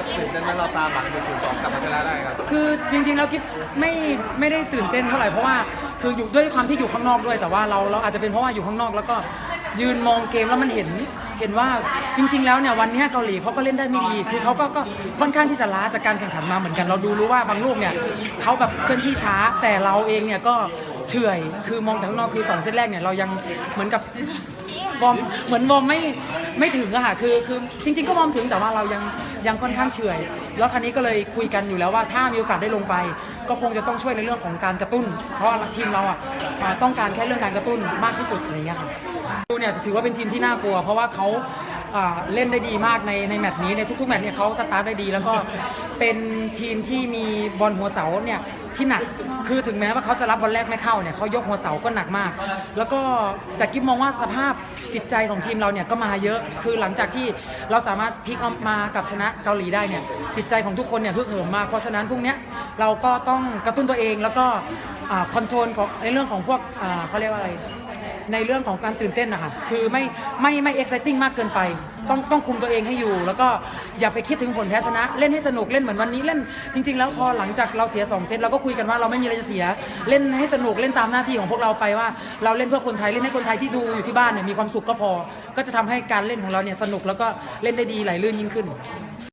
แล้วตื่นเต้นไหมเราตามหลังไปศูนย์สองกลับมาชนะได้ครับ คือจริงๆแล้วกิ๊บไม่ไม่ได้ตื่นเต้นเท่าไหร่เพราะว่าคืออยู่ด้วยความที่อยู่ข้างนอกด้วย แต่ว่าเราเราอาจจะเป็นเพราะว่าอยู่ข้างนอก แล้วก็ยืนมองเกมแล้วมันเห็นเห็นว่าจริง ๆ แล้วเนี่ยวันเนี้ยเกาหลีเขาก็เล่นได้ไม่ดีคือเขาก็ก็ค่อนข้างที่จะล้าจากการแข่งขันมาเหมือนกัน เราดูรู้ว่าบางลูกเนี่ยเขาแบบเคลื่อนที่ช้าแต่เราเองเนี่ยก็ เฉื่อยคือมองจากข้างนอกคือสองเซตแรกเนี่ยเรายังเหมือนกับวอร์มเหมือนวอร์มไม่ไม่ถึงอะค่ะคือคือจริง ๆ ก็วอร์มถึงแต่ว่าเรายังยังค่อนข้างเฉื่อย แล้วครั้นี้ก็เลยคุยกันอยู่แล้วว่าถ้ามีโอกาสได้ลงไป ก็คงจะต้องช่วยในเรื่องของการกระตุ้น เพราะทีมเราอะอ่าต้องการแค่เรื่องการกระตุ้นมากที่สุดอะไรเงี้ยค่ะดูเนี่ยถือว่าเป็นทีมที่น่ากลัว เพราะว่าเขาอ่าเล่นได้ดีมากในในแมตช์นี้ในทุกๆแมตช์เนี่ยเขาสตาร์ทได้ดี แล้วก็เป็นทีมที่มีบอลหัวเสาเนี่ย ที่หนัก คือถึงแม้ว่าเขาจะรับบอลแรกไม่เข้าเนี่ยเขายกหัวเสาก็หนักมาก แล้วก็แต่กิ๊บมองว่าสภาพจิตใจของทีมเราเนี่ยก็มาเยอะ คือหลังจากที่เราสามารถพลิกเอามากับชนะเกาหลีได้เนี่ยจิตใจของทุกคนเนี่ยฮึกเหิมมาก เพราะฉะนั้นพรุ่งเนี้ยเราก็ต้องกระตุ้นตัวเองแล้วก็คอนโทรลของในเรื่องของพวกเขาเรียกว่าอะไรในเรื่องของการตื่นเต้นนะคะคือไม่ไม่ไม่ exciting มากเกินไปต้องต้องคุมตัวเองให้อยู่ แล้วก็อย่าไปคิดถึงผลแพ้ชนะ เล่นให้สนุกเล่นเหมือนวันนี้เล่นจริง ๆ แล้วพอหลังจากเราเสีย2เซตเราก็คุยกันว่าเราไม่มีอะไรจะเสีย เล่นให้สนุกเล่นตามหน้าที่ของพวกเราไปว่า เราเล่นเพื่อคนไทยเล่นให้คนไทยที่ดูอยู่ที่บ้านเนี่ยมีความสุขก็พอ ก็จะทำให้การเล่นของเราเนี่ยสนุกแล้วก็เล่นได้ดีไหลลื่นยิ่งขึ้น